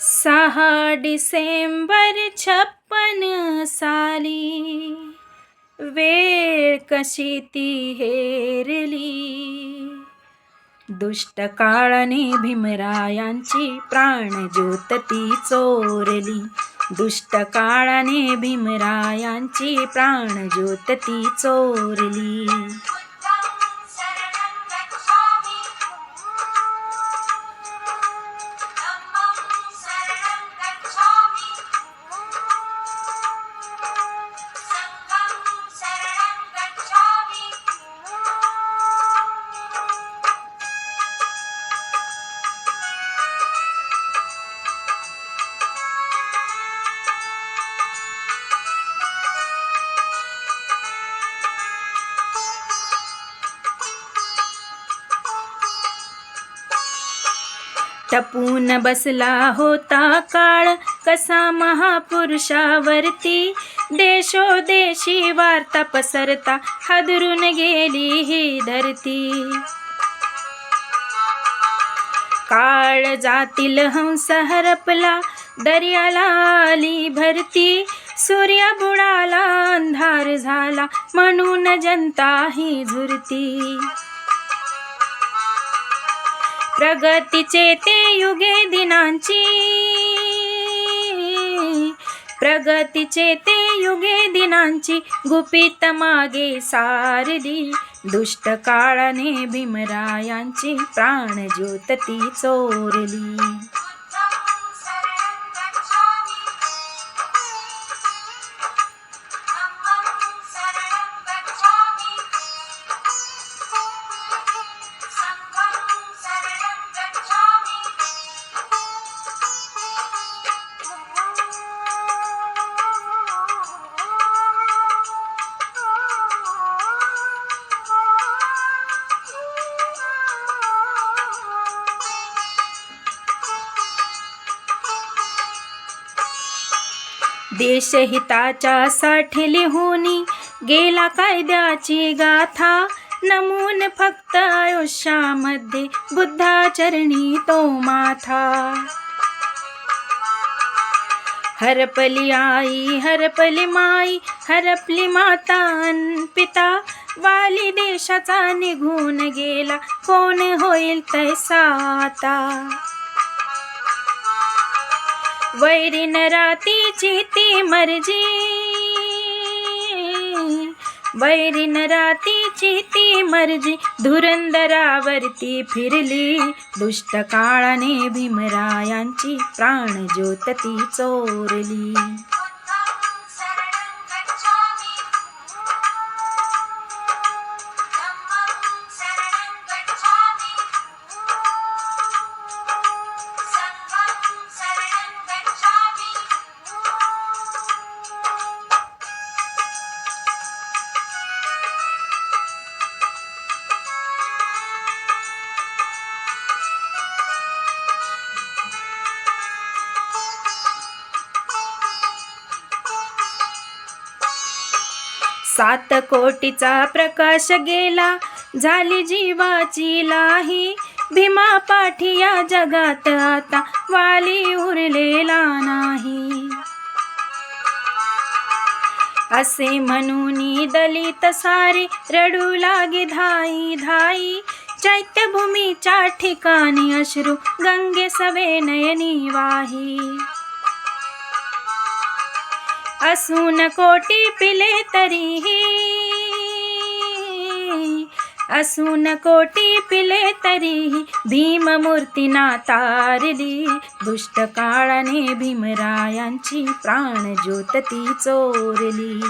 सहा डिसेंबर छप्पन साली. वेळ कशी ती हेरली. दुष्ट काळाने भीमरायांची प्राणज्योत ती चोरली. दुष्ट काळाने भीमरायांची प्राणज्योत ती चोरली. टपून बसला होता काळ कसा महापुरुषावरती. देशोदेशी वार्ता पसरता हादरून गेली ही धरती. काळ जातील हंस हरपला दर्याला आली भरती. सूर्य बुडाला अंधार झाला म्हणून जनता ही झुरती. प्रगतीचे ते युगे दिनांची. प्रगतीचे ते युगे दिनांची गुपित मागे सारली. दुष्ट काळाने भीमरायांची प्राणज्योत ती चोरली. देशहिताच्या साठी लिहुनी गेला कायद्याची गाथा. नमून फक्त आयुष्यामध्ये बुद्धाचरणी तो माथा. हरपली आई हरपली माई हरपली माता अन पिता. वाली देशाचा निघून गेला कोण होईल तैसा आता? वैरीन रातीची ती मर्जी. वैरीन रातीची ती मर्जी. धुरंदरावरती फिरली. दुष्ट काळाने भीमरायांची प्राणज्योत ती चोरली. सात कोटीचा प्रकाश गेला झाली जीवाची लाही. भीमा पाठिया जगात आता वाली उरलेला नाही. असे म्हणून दलित सारे रडू लागे धाई धाई. चैत्यभूमीच्या ठिकाणी अश्रू गंगे सवे नयनी वाही. असून कोटी पिले तरीही असून कोटी पिले तरीही भीममूर्तीना तारली दुष्ट काळाने भीमरायांची प्राणज्योत ती चोरली.